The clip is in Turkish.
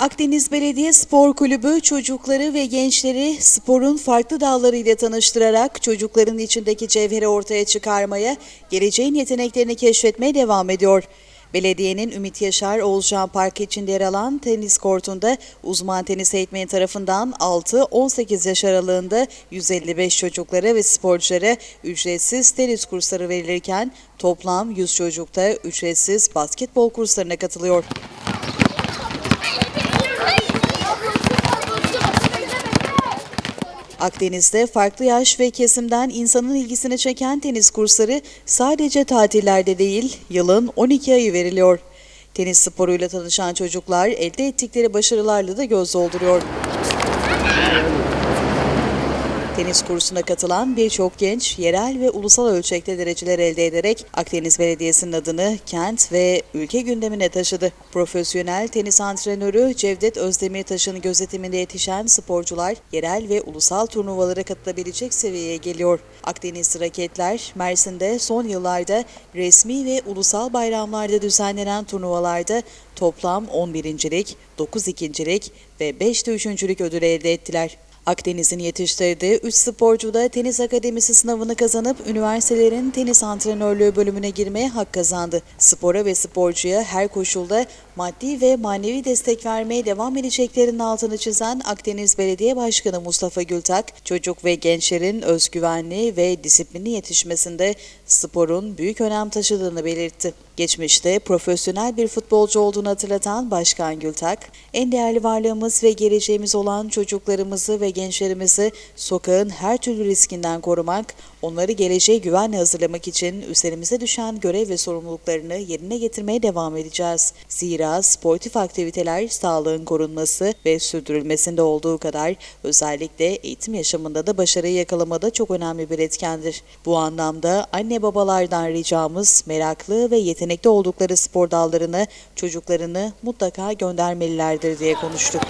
Akdeniz Belediye Spor Kulübü çocukları ve gençleri sporun farklı dallarıyla tanıştırarak çocukların içindeki cevheri ortaya çıkarmaya, geleceğin yeteneklerini keşfetmeye devam ediyor. Belediyenin Ümit Yaşar Oğuzcan Parkı içinde yer alan tenis kortunda uzman tenis eğitmeni tarafından 6-18 yaş aralığında 155 çocuklara ve sporculara ücretsiz tenis kursları verilirken toplam 100 çocuk da ücretsiz basketbol kurslarına katılıyor. Akdeniz'de farklı yaş ve kesimden insanın ilgisini çeken tenis kursları sadece tatillerde değil, yılın 12 ayı veriliyor. Tenis sporuyla tanışan çocuklar elde ettikleri başarılarla da göz dolduruyor. Tenis kursuna katılan birçok genç yerel ve ulusal ölçekte dereceler elde ederek Akdeniz Belediyesi'nin adını kent ve ülke gündemine taşıdı. Profesyonel tenis antrenörü Cevdet Özdemirtaş'ın gözetiminde yetişen sporcular yerel ve ulusal turnuvalara katılabilecek seviyeye geliyor. Akdeniz Raketler Mersin'de son yıllarda resmi ve ulusal bayramlarda düzenlenen turnuvalarda toplam 11.lik, 9 ikincilik ve 5 de üçüncülük ödülü elde ettiler. Akdeniz'in yetiştirdiği 3 sporcu da tenis akademisi sınavını kazanıp üniversitelerin tenis antrenörlüğü bölümüne girmeye hak kazandı. Spora ve sporcuya her koşulda maddi ve manevi destek vermeye devam edeceklerinin altını çizen Akdeniz Belediye Başkanı Mustafa Gültak, çocuk ve gençlerin özgüvenli ve disiplinli yetişmesinde sporun büyük önem taşıdığını belirtti. Geçmişte profesyonel bir futbolcu olduğunu hatırlatan Başkan Gültak, en değerli varlığımız ve geleceğimiz olan çocuklarımızı ve gençlerimizi sokağın her türlü riskinden korumak, onları geleceğe güvenle hazırlamak için üzerimize düşen görev ve sorumluluklarını yerine getirmeye devam edeceğiz. Zira sportif aktiviteler sağlığın korunması ve sürdürülmesinde olduğu kadar özellikle eğitim yaşamında da başarıyı yakalamada çok önemli bir etkendir. Bu anlamda anne babalardan ricamız meraklı ve yetenekli oldukları spor dallarını çocuklarını mutlaka göndermelilerdir diye konuştuk.